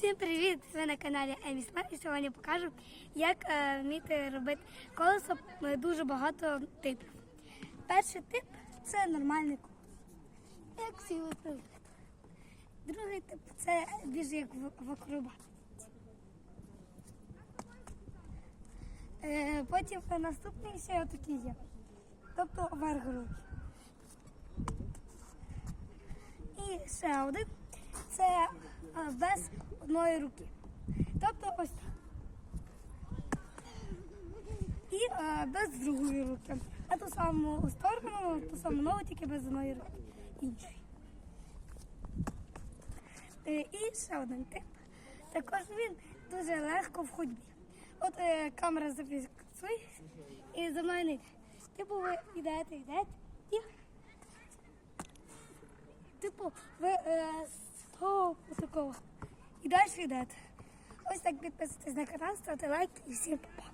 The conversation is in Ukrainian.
Всім привіт! Ви на каналі Емі і сьогодні покажу, як е, вміти робити колесо е, дуже багато типів. Перший тип це нормальний колесо. Як всі ви. Другий тип це більш як в, акробатиці. Е, потім наступний ще отакий є. Тобто вверх руки. І ще один це без одної руки. Тобто ось так. І а, без другої руки. А ту саму сторону, ту саму ногу, тільки без одної руки. Іншої. Е, І ще один тип. Також він дуже легко в ходьбі. От е, камера зафіксує і за мною не йде. Типу ви йдете, йдете і Типу, ви е, того такого. І далі йдете. Ось так підписуйтесь на канал, ставте лайки і всім па-па.